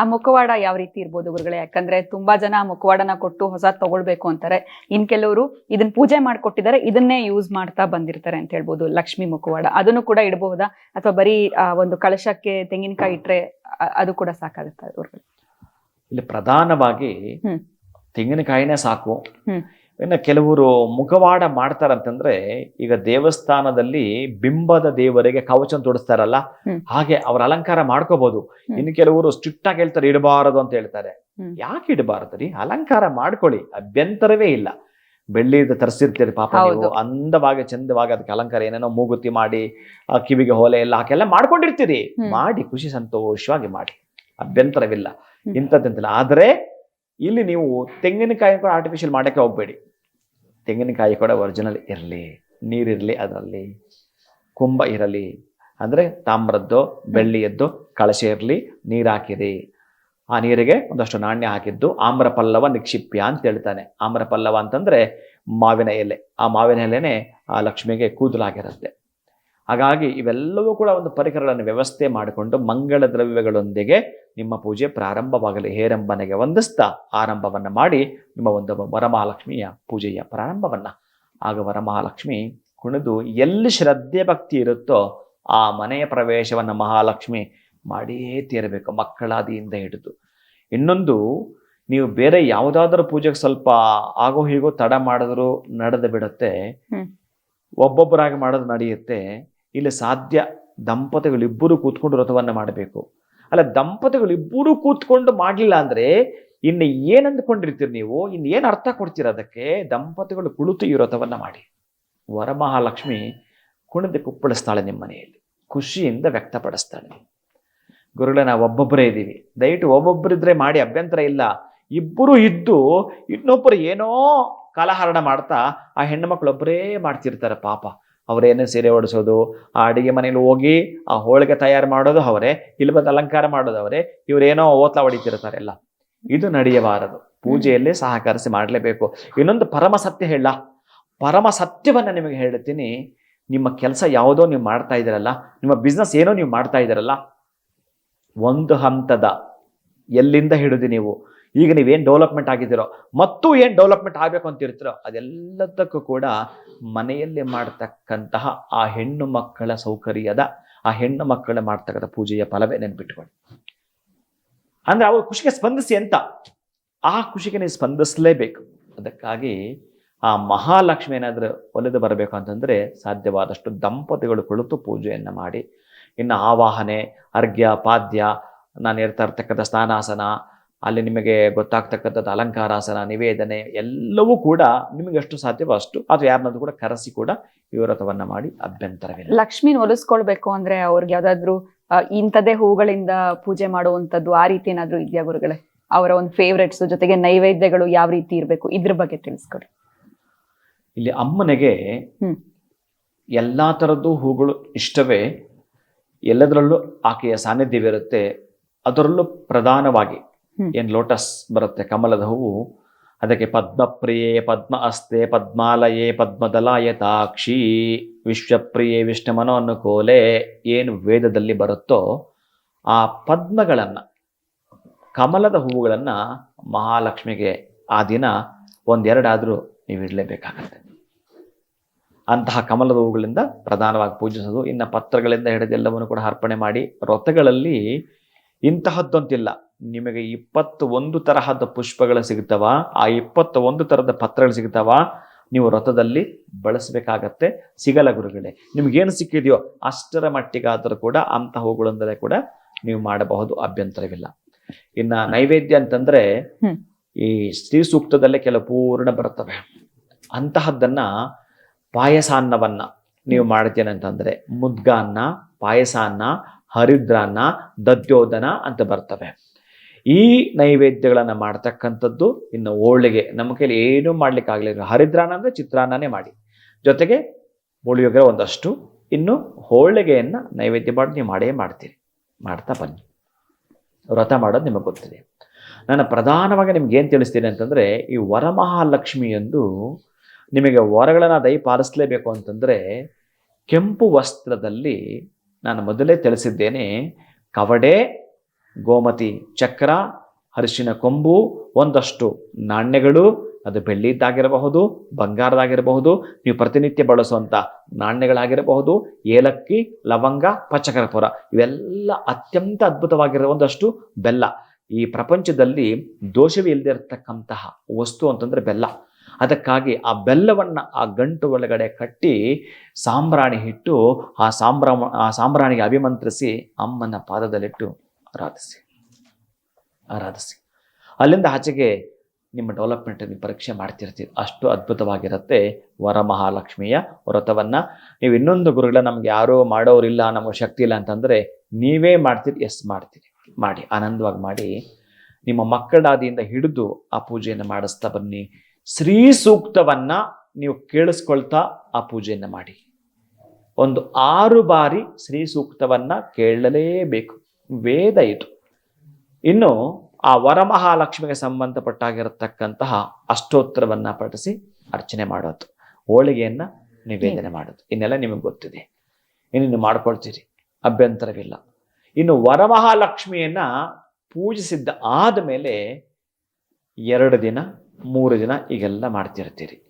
ಆ ಮುಖವಾಡ ಯಾವ ರೀತಿ ಇರ್ಬೋದು ಗುರುಗಳೇ? ಯಾಕಂದ್ರೆ ತುಂಬಾ ಜನ ಆ ಮುಖವಾಡನ ಕೊಟ್ಟು ಹೊಸ ತಗೊಳ್ಬೇಕು ಅಂತಾರೆ. ಇನ್ ಕೆಲವರು ಇದನ್ನ ಪೂಜೆ ಮಾಡ್ಕೊಟ್ಟಿದ್ದಾರೆ ಇದನ್ನೇ ಯೂಸ್ ಮಾಡ್ತಾ ಬಂದಿರ್ತಾರೆ ಅಂತ ಹೇಳ್ಬೋದು ಲಕ್ಷ್ಮಿ ಮುಖವಾಡ. ಅದನ್ನು ಕೂಡ ಇಡಬಹುದಾ ಅಥವಾ ಬರೀ ಒಂದು ಕಳಶಕ್ಕೆ ತೆಂಗಿನಕಾಯಿ ಇಟ್ರೆ ಅದು ಕೂಡ ಸಾಕಾಗುತ್ತೆ ಇಲ್ಲಿ ಪ್ರಧಾನವಾಗಿ. ತೆಂಗಿನಕಾಯಿನೇ ಸಾಕು. ಇನ್ನು ಕೆಲವರು ಮುಖವಾಡ ಮಾಡ್ತಾರಂತಂದ್ರೆ ಈಗ ದೇವಸ್ಥಾನದಲ್ಲಿ ಬಿಂಬದ ದೇವರಿಗೆ ಕವಚ ತೊಡಿಸ್ತಾರಲ್ಲ ಹಾಗೆ ಅವ್ರ ಅಲಂಕಾರ ಮಾಡ್ಕೋಬಹುದು. ಇನ್ನು ಕೆಲವರು ಸ್ಟ್ರಿಕ್ಟ್ ಆಗಿ ಹೇಳ್ತಾರೆ ಇಡಬಾರದು ಅಂತ ಹೇಳ್ತಾರೆ. ಯಾಕೆ ಇಡಬಾರದು ರೀ? ಅಲಂಕಾರ ಮಾಡ್ಕೊಳ್ಳಿ ಅಭ್ಯಂತರವೇ ಇಲ್ಲ. ಬೆಳ್ಳಿದ ತರಿಸಿರ್ತೀರಿ ಪಾಪ ನೀವು ಅಂದವಾಗಿ ಚಂದವಾಗಿ ಅದಕ್ಕೆ ಅಲಂಕಾರ ಏನೇನೋ ಮೂಗುತಿ ಮಾಡಿ ಆ ಕಿವಿಗೆ ಹೋಲೆ ಎಲ್ಲ ಹಾಕೆಲ್ಲ ಮಾಡ್ಕೊಂಡಿರ್ತೀರಿ. ಮಾಡಿ ಖುಷಿ ಸಂತೋಷವಾಗಿ ಮಾಡಿ. ಅಭ್ಯಂತರವಿಲ್ಲ. ಇಂಥದ್ದಂತಿಲ್ಲ. ಆದರೆ ಇಲ್ಲಿ ನೀವು ತೆಂಗಿನಕಾಯಿ ಕೂಡ ಆರ್ಟಿಫಿಷಿಯಲ್ ಮಾಡಕ್ಕೆ ಹೋಗ್ಬೇಡಿ. ತೆಂಗಿನಕಾಯಿ ಕೂಡ ಒರಿಜಿನಲ್ ಇರಲಿ ನೀರಿರಲಿ ಅದರಲ್ಲಿ ಕುಂಭ ಇರಲಿ. ಅಂದರೆ ತಾಮ್ರದ್ದು, ಬೆಳ್ಳಿಯದ್ದು ಕಳಶ ಇರಲಿ, ನೀರು ಹಾಕಿರಿ. ಆ ನೀರಿಗೆ ಒಂದಷ್ಟು ನಾಣ್ಯ ಹಾಕಿದ್ದು ಆಮ್ರ ಪಲ್ಲವ ನಿಕ್ಷಿಪ್ಯ ಅಂತ ಹೇಳ್ತಾನೆ. ಆಮ್ರ ಪಲ್ಲವ ಅಂತಂದ್ರೆ ಮಾವಿನ ಎಲೆ. ಆ ಮಾವಿನ ಎಲೆನೇ ಆ ಲಕ್ಷ್ಮಿಗೆ ಕೂದಲಾಗಿರುತ್ತೆ. ಹಾಗಾಗಿ ಇವೆಲ್ಲವೂ ಕೂಡ ಒಂದು ಪರಿಕರಗಳನ್ನು ವ್ಯವಸ್ಥೆ ಮಾಡಿಕೊಂಡು ಮಂಗಳ ದ್ರವ್ಯಗಳೊಂದಿಗೆ ನಿಮ್ಮ ಪೂಜೆ ಪ್ರಾರಂಭವಾಗಲಿ. ಹೇರಂಬನೆಗೆ ವಂದಿಸ್ತಾ ಆರಂಭವನ್ನು ಮಾಡಿ ನಿಮ್ಮ ಒಂದು ವರಮಹಾಲಕ್ಷ್ಮಿಯ ಪೂಜೆಯ ಪ್ರಾರಂಭವನ್ನು. ಆಗ ವರಮಹಾಲಕ್ಷ್ಮಿ ಕುಣಿದು ಎಲ್ಲಿ ಶ್ರದ್ಧೆ ಭಕ್ತಿ ಇರುತ್ತೋ ಆ ಮನೆಯ ಪ್ರವೇಶವನ್ನು ಮಹಾಲಕ್ಷ್ಮಿ ಮಾಡಿಯೇ ತೀರಬೇಕು ಮಕ್ಕಳಾದಿಯಿಂದ ಹಿಡಿದು. ಇನ್ನೊಂದು ನೀವು ಬೇರೆ ಯಾವುದಾದ್ರೂ ಪೂಜೆಗೆ ಸ್ವಲ್ಪ ಆಗೋ ಹೀಗೋ ತಡ ಮಾಡಿದ್ರು ನಡೆದು ಬಿಡುತ್ತೆ. ಒಬ್ಬೊಬ್ಬರಾಗಿ ಮಾಡೋದು ನಡೆಯುತ್ತೆ. ಇಲ್ಲಿ ಸಾಧ್ಯ ದಂಪತಿಗಳಿಬ್ಬರು ಕೂತ್ಕೊಂಡು ವ್ರತವನ್ನು ಮಾಡಬೇಕು. ಅಲ್ಲ, ದಂಪತಿಗಳಿಬ್ಬರು ಕೂತ್ಕೊಂಡು ಮಾಡಲಿಲ್ಲ ಅಂದರೆ ಇನ್ನು ಏನು ಅಂದ್ಕೊಂಡಿರ್ತೀರಿ ನೀವು? ಇನ್ನು ಏನು ಅರ್ಥ ಕೊಡ್ತೀರ ಅದಕ್ಕೆ? ದಂಪತಿಗಳು ಕುಳಿತು ಈ ವ್ರತವನ್ನು ಮಾಡಿ. ವರಮಹಾಲಕ್ಷ್ಮಿ ಕುಣಿದು ಕುಪ್ಪಳಿಸ್ತಾಳೆ ನಿಮ್ಮ ಮನೆಯಲ್ಲಿ ಖುಷಿಯಿಂದ ವ್ಯಕ್ತಪಡಿಸ್ತಾಳೆ. ಗುರುಗಳೇ, ನಾವು ಒಬ್ಬೊಬ್ಬರೇ ಇದ್ದೀವಿ. ದಯವಿಟ್ಟು ಒಬ್ಬೊಬ್ಬರಿದ್ರೆ ಮಾಡಿ, ಅಭ್ಯಂತರ ಇಲ್ಲ. ಇಬ್ಬರು ಇದ್ದು ಇನ್ನೊಬ್ಬರು ಏನೋ ಕಾಲಹರಣ ಮಾಡ್ತಾ ಆ ಹೆಣ್ಣು ಮಕ್ಕಳೊಬ್ಬರೇ ಮಾಡ್ತಿರ್ತಾರೆ ಪಾಪ. ಅವರೇನೇ ಸೀರೆ ಓಡಿಸೋದು ಆ ಅಡಿಗೆ ಮನೇಲಿ ಹೋಗಿ ಆ ಹೋಳಿಗೆ ತಯಾರು ಮಾಡೋದು ಅವರೇ, ಇಲ್ಲಿ ಬಂದು ಅಲಂಕಾರ ಮಾಡೋದು ಅವರೇ, ಇವರೇನೋ ಓತ್ಲ ಹೊಡಿತಿರ್ತಾರೆ ಎಲ್ಲ. ಇದು ನಡೆಯಬಾರದು. ಪೂಜೆಯಲ್ಲೇ ಸಹಕರಿಸಿ ಮಾಡಲೇಬೇಕು. ಇನ್ನೊಂದು ಪರಮ ಸತ್ಯ ಹೇಳ. ಪರಮ ಸತ್ಯವನ್ನು ನಿಮಗೆ ಹೇಳ್ತೀನಿ. ನಿಮ್ಮ ಕೆಲಸ ಯಾವುದೋ ನೀವು ಮಾಡ್ತಾ ಇದ್ದೀರಲ್ಲ, ನಿಮ್ಮ ಬಿಸ್ನೆಸ್ ಏನೋ ನೀವು ಮಾಡ್ತಾ ಇದ್ದೀರಲ್ಲ, ಒಂದು ಹಂತದ ಎಲ್ಲಿಂದ ಹಿಡಿದು ನೀವು? ಈಗ ನೀವೇನು ಡೆವಲಪ್ಮೆಂಟ್ ಆಗಿದ್ದೀರೋ, ಮತ್ತು ಏನು ಡೆವಲಪ್ಮೆಂಟ್ ಆಗಬೇಕು ಅಂತ ಇರ್ತೀರೋ, ಅದೆಲ್ಲದಕ್ಕೂ ಕೂಡ ಮನೆಯಲ್ಲಿ ಮಾಡ್ತಕ್ಕಂತಹ ಆ ಹೆಣ್ಣು ಮಕ್ಕಳ ಸೌಕರ್ಯದ, ಆ ಹೆಣ್ಣು ಮಕ್ಕಳ ಮಾಡ್ತಕ್ಕಂಥ ಪೂಜೆಯ ಫಲವೇ ನೆನ್ಪಿಟ್ಕೊಳ್ಳಿ. ಅಂದ್ರೆ ಅವ್ರ ಖುಷಿಗೆ ಸ್ಪಂದಿಸಿ ಅಂತ, ಆ ಖುಷಿಗೆ ನೀವು ಸ್ಪಂದಿಸಲೇಬೇಕು. ಅದಕ್ಕಾಗಿ ಆ ಮಹಾಲಕ್ಷ್ಮಿ ಏನಾದರೂ ಒಲಿದು ಬರಬೇಕು ಅಂತಂದ್ರೆ ಸಾಧ್ಯವಾದಷ್ಟು ದಂಪತಿಗಳು ಕುಳಿತು ಪೂಜೆಯನ್ನು ಮಾಡಿ, ಇನ್ನು ಆವಾಹನೆ, ಅರ್ಘ್ಯ, ಪಾದ್ಯ, ನಾನು ಹೇಳ್ತಾ ಇರ್ತಕ್ಕಂಥ ಸ್ನಾನಾಸನ ಅಲ್ಲಿ ನಿಮಗೆ ಗೊತ್ತಾಗ್ತಕ್ಕಂಥದ್ದು ಅಲಂಕಾರಾಸನ ನಿವೇದನೆ ಎಲ್ಲವೂ ಕೂಡ ನಿಮಗೆ ಎಷ್ಟು ಸಾಧ್ಯವೋ ಅಷ್ಟು ಅಥವಾ ಯಾರನ್ನಾದ್ರೂ ಕೂಡ ಕರೆಸಿ ಕೂಡ ವಿವರತವನ್ನ ಮಾಡಿ ಅಭ್ಯಂತರವಿಲ್ಲ. ಲಕ್ಷ್ಮಿನ ಒಲಿಸ್ಕೊಳ್ಬೇಕು ಅಂದ್ರೆ ಅವ್ರಿಗೆ ಯಾವ್ದಾದ್ರು ಇಂಥದೇ ಹೂಗಳಿಂದ ಪೂಜೆ ಮಾಡುವಂಥದ್ದು ಆ ರೀತಿ ಏನಾದ್ರೂ ಇದೆಯಾ ಗುರುಗಳೇ? ಅವರ ಒಂದು ಫೇವ್ರೆಟ್ಸ್ ಜೊತೆಗೆ ನೈವೇದ್ಯಗಳು ಯಾವ ರೀತಿ ಇರಬೇಕು? ಇದ್ರ ಬಗ್ಗೆ ತಿಳಿಸ್ಕೊಡಿ. ಇಲ್ಲಿ ಅಮ್ಮನಿಗೆ ಎಲ್ಲ ಥರದ್ದು ಹೂಗಳು ಇಷ್ಟವೇ ಎಲ್ಲದರಲ್ಲೂ ಆಕೆಯ ಸಾನ್ನಿಧ್ಯವಿರುತ್ತೆ ಅದರಲ್ಲೂ ಪ್ರಧಾನವಾಗಿ. ಏನು ಲೋಟಸ್ ಬರುತ್ತೆ? ಕಮಲದ ಹೂವು. ಅದಕ್ಕೆ ಪದ್ಮಪ್ರಿಯೆ ಪದ್ಮ ಅಸ್ತೆ ಪದ್ಮಾಲಯೇ ಪದ್ಮದಲಾಯತಾಕ್ಷಿ ವಿಶ್ವಪ್ರಿಯೆ ವಿಷ್ಣುಮನೋ ಅನುಕೂಲೆ ಏನು ವೇದದಲ್ಲಿ ಬರುತ್ತೋ ಆ ಪದ್ಮಗಳನ್ನು, ಕಮಲದ ಹೂವುಗಳನ್ನ ಮಹಾಲಕ್ಷ್ಮಿಗೆ ಆ ದಿನ ಒಂದೆರಡಾದರೂ ನೀವು ಇಡಲೇಬೇಕಾಗತ್ತೆ. ಅಂತಹ ಕಮಲದ ಹೂವುಗಳಿಂದ ಪ್ರಧಾನವಾಗಿ ಪೂಜಿಸೋದು. ಇನ್ನು ಪತ್ರಗಳಿಂದ ಹಿಡಿದೆಲ್ಲವನ್ನು ಕೂಡ ಅರ್ಪಣೆ ಮಾಡಿ, ವ್ರತಗಳಲ್ಲಿ ಇಂತಹದ್ದಂತಿಲ್ಲ ನಿಮಗೆ ಇಪ್ಪತ್ತು ಒಂದು ತರಹದ ಪುಷ್ಪಗಳು ಸಿಗ್ತಾವ ಆ ಇಪ್ಪತ್ತ ಒಂದು ತರಹದ ಪತ್ರಗಳು ಸಿಗ್ತಾವ ನೀವು ರಥದಲ್ಲಿ ಬಳಸಬೇಕಾಗತ್ತೆ. ಸಿಗಲ್ಲ ಗುರುಗಳೇ ನಿಮ್ಗೇನು ಸಿಕ್ಕಿದೆಯೋ ಅಷ್ಟರ ಮಟ್ಟಿಗಾದರೂ ಕೂಡ ಅಂತ ಹೂಗಳಿಂದಲೇ ಕೂಡ ನೀವು ಮಾಡಬಹುದು ಅಭ್ಯಂತರವಿಲ್ಲ. ಇನ್ನ ನೈವೇದ್ಯ ಅಂತಂದ್ರೆ ಈ ಸ್ತ್ರೀ ಸೂಕ್ತದಲ್ಲೇ ಕೆಲವು ಪೂರ್ಣ ಬರ್ತವೆ ಅಂತಹದ್ದನ್ನ ಪಾಯಸಾನ್ನವನ್ನ ನೀವು ಮಾಡ್ತೇನೆ ಅಂತಂದ್ರೆ ಮುದ್ಗಾನ್ನ ಪಾಯಸಾನ್ನ ಹರಿದ್ರಾನ್ನ ದದ್ಯೋದನ ಅಂತ ಬರ್ತವೆ. ಈ ನೈವೇದ್ಯಗಳನ್ನು ಮಾಡ್ತಕ್ಕಂಥದ್ದು ಇನ್ನು ಹೋಳಿಗೆ. ನಮ್ಮ ಕೈಯಲ್ಲಿ ಏನೂ ಮಾಡ್ಲಿಕ್ಕೆ ಆಗಲಿಲ್ಲ. ಹರಿದ್ರಾನ ಅಂದರೆ ಚಿತ್ರಾನ್ನನೇ ಮಾಡಿ. ಜೊತೆಗೆ ಪುಳಿಯೋಗರೆ ಒಂದಷ್ಟು. ಇನ್ನು ಹೋಳಿಗೆಯನ್ನು ನೈವೇದ್ಯ ಮಾಡಿ ನೀವು ಮಾಡೇ ಮಾಡ್ತೀರಿ. ಮಾಡ್ತಾ ಬನ್ನಿ. ವ್ರತ ಮಾಡೋದು ನಿಮಗೆ ಗೊತ್ತಿದೆ. ನಾನು ಪ್ರಧಾನವಾಗಿ ನಿಮ್ಗೆ ಏನು ತಿಳಿಸ್ತೀನಿ ಅಂತಂದರೆ, ಈ ವರಮಹಾಲಕ್ಷ್ಮಿಯಂದು ನಿಮಗೆ ವರಗಳನ್ನು ದಯ ಪಾಲಿಸಲೇಬೇಕು ಅಂತಂದರೆ, ಕೆಂಪು ವಸ್ತ್ರದಲ್ಲಿ ನಾನು ಮೊದಲೇ ತಿಳಿಸಿದ್ದೇನೆ, ಕವಡೆ ಗೋಮತಿ ಚಕ್ರ, ಅರಿಶಿನ ಕೊಂಬು, ಒಂದಷ್ಟು ನಾಣ್ಯಗಳು, ಅದು ಬೆಳ್ಳಿದ್ದಾಗಿರಬಹುದು ಬಂಗಾರದಾಗಿರಬಹುದು ನೀವು ಪ್ರತಿನಿತ್ಯ ಬಳಸುವಂಥ ನಾಣ್ಯಗಳಾಗಿರಬಹುದು, ಏಲಕ್ಕಿ, ಲವಂಗ, ಪಚಕರಪುರ, ಇವೆಲ್ಲ ಅತ್ಯಂತ ಅದ್ಭುತವಾಗಿರೋ ಒಂದಷ್ಟು ಬೆಲ್ಲ. ಈ ಪ್ರಪಂಚದಲ್ಲಿ ದೋಷವೇ ಇಲ್ಲದೆ ಇರತಕ್ಕಂತಹ ವಸ್ತು ಅಂತಂದರೆ ಬೆಲ್ಲ. ಅದಕ್ಕಾಗಿ ಆ ಬೆಲ್ಲವನ್ನು ಆ ಗಂಟು ಒಳಗಡೆ ಕಟ್ಟಿ ಸಾಂಬ್ರಾಣಿ ಇಟ್ಟು ಆ ಸಾಂಬ್ರಾ ಆ ಸಾಂಬ್ರಾಣಿಗೆ ಅಭಿಮಂತ್ರಿಸಿ ಅಮ್ಮನ ಪಾದದಲ್ಲಿಟ್ಟು ಆರಾಧಿಸಿ. ಆರಾಧಿಸಿ. ಅಲ್ಲಿಂದ ಆಚೆಗೆ ನಿಮ್ಮ ಡೆವಲಪ್ಮೆಂಟ್ ನೀವು ಪರೀಕ್ಷೆ ಮಾಡ್ತಿರ್ತೀರಿ. ಅಷ್ಟು ಅದ್ಭುತವಾಗಿರುತ್ತೆ. ವರಮಹಾಲಕ್ಷ್ಮಿಯ ವ್ರತವನ್ನ. ನೀವು ಇನ್ನೊಂದು ಗುರುಗಳ ನಮ್ಗೆ ಯಾರೂ ಮಾಡೋರಿಲ್ಲ, ನಮಗೆ ಶಕ್ತಿ ಇಲ್ಲ ಅಂತಂದ್ರೆ ನೀವೇ ಮಾಡ್ತೀರಿ ಎಸ್ ಮಾಡ್ತೀರಿ. ಮಾಡಿ, ಆನಂದವಾಗಿ ಮಾಡಿ. ನಿಮ್ಮ ಮಕ್ಕಳಾದಿಯಿಂದ ಹಿಡಿದು ಆ ಪೂಜೆಯನ್ನು ಮಾಡಿಸ್ತಾ ಬನ್ನಿ. ಶ್ರೀ ಸೂಕ್ತವನ್ನ ನೀವು ಕೇಳಿಸ್ಕೊಳ್ತಾ ಆ ಪೂಜೆಯನ್ನು ಮಾಡಿ. ಒಂದು ಆರು ಬಾರಿ ಶ್ರೀ ಸೂಕ್ತವನ್ನ ಕೇಳಲೇಬೇಕು. ವೇದ ಇದು. ಇನ್ನು ಆ ವರಮಹಾಲಕ್ಷ್ಮಿಗೆ ಸಂಬಂಧಪಟ್ಟಾಗಿರತಕ್ಕಂತಹ ಅಷ್ಟೋತ್ತರವನ್ನ ಪಠಿಸಿ ಅರ್ಚನೆ ಮಾಡೋದು ಹೋಳಿಗೆಯನ್ನ ನಿವೇದನೆ ಮಾಡೋದು. ಇನ್ನೆಲ್ಲ ನಿಮಗೆ ಗೊತ್ತಿದೆ. ಇನ್ನು ಮಾಡ್ಕೊಳ್ತೀರಿ ಅಭ್ಯಂತರವಿಲ್ಲ. ಇನ್ನು ವರಮಹಾಲಕ್ಷ್ಮಿಯನ್ನ ಪೂಜಿಸಿದ್ದ ಆದ ಮೇಲೆ ಎರಡು ದಿನ ಮೂರು ದಿನ ಈಗೆಲ್ಲ ಮಾಡ್ತಿರ್ತೀರಿ.